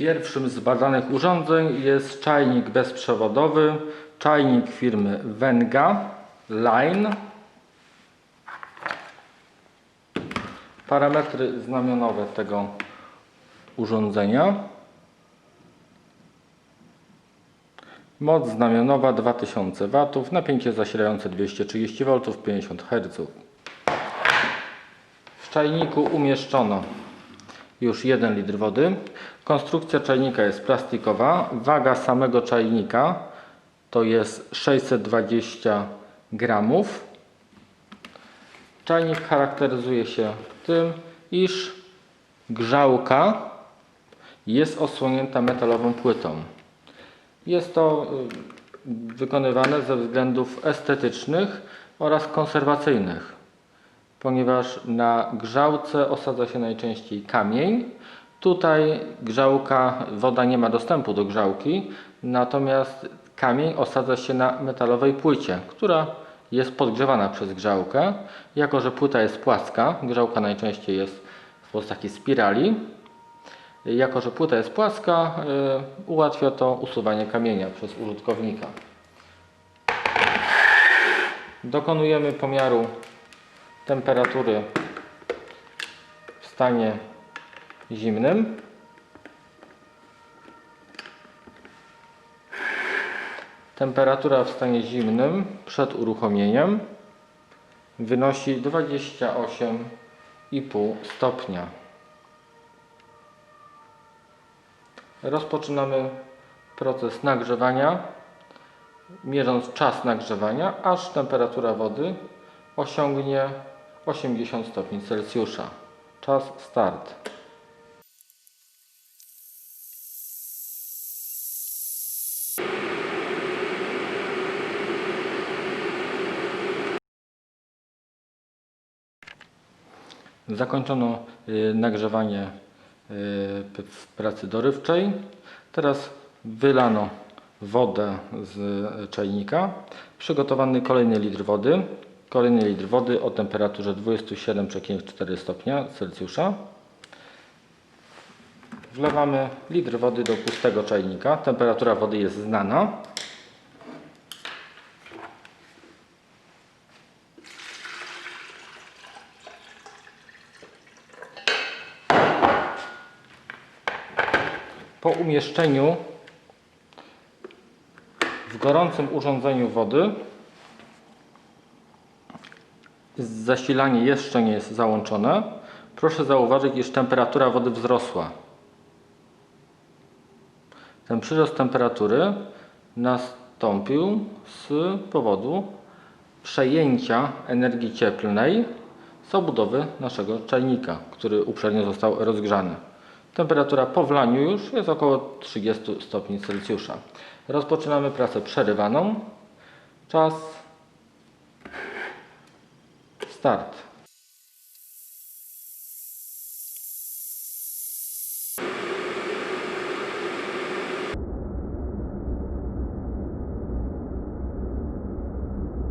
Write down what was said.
Pierwszym z badanych urządzeń jest czajnik bezprzewodowy, czajnik firmy Venga Line. Parametry znamionowe tego urządzenia. Moc znamionowa 2000 W, napięcie zasilające 230 V, 50 Hz. W czajniku umieszczono już 1 litr wody. Konstrukcja czajnika jest plastikowa. Waga samego czajnika to jest 620 gramów. Czajnik charakteryzuje się tym, iż grzałka jest osłonięta metalową płytą. Jest to y, wykonywane ze względów estetycznych oraz konserwacyjnych, ponieważ na grzałce osadza się najczęściej kamień. Tutaj grzałka, woda nie ma dostępu do grzałki, natomiast kamień osadza się na metalowej płycie, która jest podgrzewana przez grzałkę. Jako, że płyta jest płaska, grzałka najczęściej jest w postaci spirali, jako, że płyta jest płaska, y, ułatwia to usuwanie kamienia przez użytkownika. Dokonujemy pomiaru temperatury w stanie zimnym. Temperatura w stanie zimnym przed uruchomieniem wynosi 28,5 stopnia. Rozpoczynamy proces nagrzewania, mierząc czas nagrzewania, aż temperatura wody osiągnie 80 stopni Celsjusza. Czas start. Zakończono y, nagrzewanie y, w pracy dorywczej. Teraz wylano wodę z czajnika. Przygotowany kolejny litr wody. Kolejny litr wody o temperaturze 27,4 stopnia Celsjusza. Wlewamy litr wody do pustego czajnika. Temperatura wody jest znana. Po umieszczeniu w gorącym urządzeniu wody zasilanie jeszcze nie jest załączone. Proszę zauważyć, iż temperatura wody wzrosła. Ten przyrost temperatury nastąpił z powodu przejęcia energii cieplnej z obudowy naszego czajnika, który uprzednio został rozgrzany. Temperatura po wlaniu już jest około 30 stopni Celsjusza. Rozpoczynamy pracę przerywaną. Czas start.